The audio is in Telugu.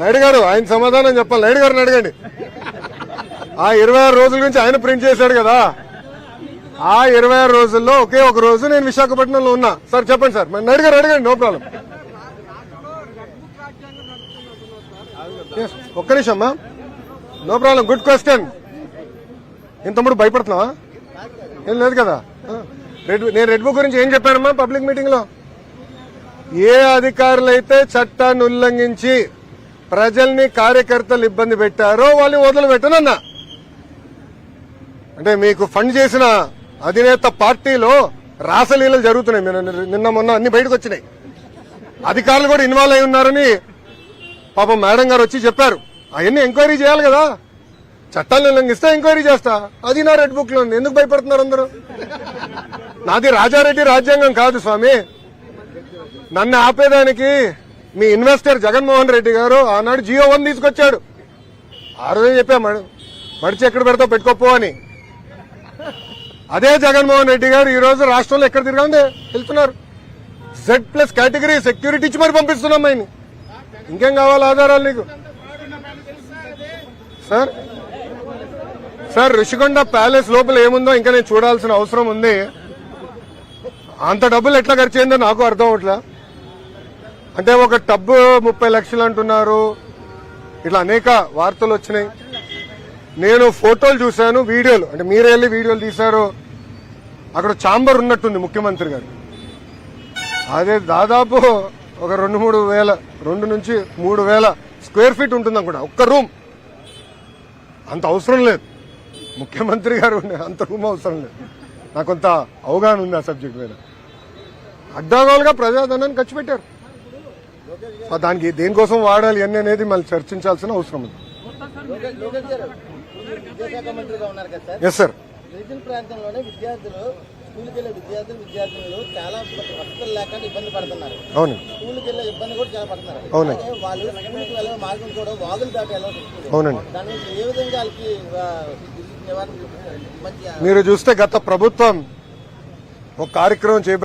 నాయుడు గారు ఆయన సమాధానం చెప్పాలి. నాయుడు గారిని అడగండి. ఆ ఇరవై ఆరు రోజుల నుంచి ఆయన ప్రింట్ చేశాడు కదా. ఆ ఇరవై ఆరు రోజుల్లో ఒకే ఒక రోజు నేను విశాఖపట్నంలో ఉన్నా. సార్ చెప్పండి సార్. మరి నాయుడు గారు అడగండి నో ప్రాబ్లం. ఒక్క నిమిషం అమ్మా. No problem good question. ఇంతముడు భయపడుతున్నావా? ఏం లేదు కదా. రెడ్ నేను రెడ్ బుక్ గురించి ఏం చెప్పానమ్మా పబ్లిక్ మీటింగ్లో ఏ అధికారులైతే చట్టాన్ని ఉల్లంఘించి ప్రజల్ని కార్యకర్తలు ఇబ్బంది పెట్టారో వాళ్ళని వదిలిపెట్టనన్నా. అంటే మీకు ఫండ్ చేసిన అధినేత పార్టీలో రాసలీలలు జరుగుతున్నాయి. నిన్న మొన్న అన్ని బయటకు వచ్చినాయి. అధికారులు కూడా ఇన్వాల్వ్ అయి ఉన్నారని పాపం మేడం గారు వచ్చి చెప్పారు. అవన్నీ ఎంక్వైరీ చేయాలి కదా. చట్టాలను ఉల్లంఘిస్తే ఎంక్వైరీ చేస్తా. అది నా రెడ్ బుక్లో ఉంది. ఎందుకు భయపడుతున్నారు అందరూ? నాది రాజారెడ్డి రాజ్యాంగం కాదు స్వామి. నన్ను ఆపేదానికి మీ ఇన్వెస్టర్ జగన్మోహన్ రెడ్డి గారు ఆనాడు జియో వన్ తీసుకొచ్చాడు. ఆ రోజే చెప్పా మడిచి ఎక్కడ పెడతావు పెట్టుకోపో అని. అదే జగన్మోహన్ రెడ్డి గారు ఈ రోజు రాష్ట్రంలో ఎక్కడ తిరగండి? వెళ్తున్నారు. జెడ్ ప్లస్ కేటగిరీ సెక్యూరిటీ ఇచ్చి మరి పంపిస్తున్నాం ఆయన ఇంకేం కావాలి ఆధారాలు నీకు? సార్ సార్ ఋషికొండ ప్యాలెస్ లోపల ఏముందో ఇంకా నేను చూడాల్సిన అవసరం ఉంది. అంత డబ్బులు ఎట్లా ఖర్చు అయిందో నాకు అర్థం అవట్లా. అంటే ఒక టబ్బు ముప్పై లక్షలు అంటున్నారు. ఇట్లా అనేక వార్తలు వచ్చినాయి. నేను ఫోటోలు చూశాను వీడియోలు. అంటే మీరే వెళ్ళి వీడియోలు తీశారు. అక్కడ చాంబర్ ఉన్నట్టుంది ముఖ్యమంత్రి గారు. అదే దాదాపు ఒక రెండు మూడు వేల రెండు నుంచి మూడు వేల స్క్వేర్ ఫీట్ ఉంటుంది అనుకుంటా ఒక్క రూమ్. అంత అవసరం లేదు. ముఖ్యమంత్రి గారు అంత రూమ్ అవసరం లేదు. నాకు కొంత అవగాహన ఉంది ఆ సబ్జెక్ట్ మీద. అడ్డాగోలుగా ప్రజాధనాన్ని ఖర్చు పెట్టారు. దానికి దేనికోసం వాడాలి అని అనేది మళ్ళీ చర్చించాల్సిన అవసరం ఉంది. ఎస్ సార్ గిరిజన ప్రాంతంలోనే విద్యార్థులు స్కూల్కి వెళ్ళే విద్యార్థులు విద్యార్థినులు చాలా వసతులు లేకుండా ఇబ్బంది పడుతున్నారు. అవును. స్కూల్కి వెళ్ళే ఇబ్బంది కూడా చాలా పడుతున్నారు. వాళ్ళు స్కూల్కి వెళ్ళే మార్గం కూడా వాగులు దాటి అవునండి. దాని ఏ విధంగా వాళ్ళకి నివారణ మీరు చూస్తే గత ప్రభుత్వం ఒక కార్యక్రమం చేప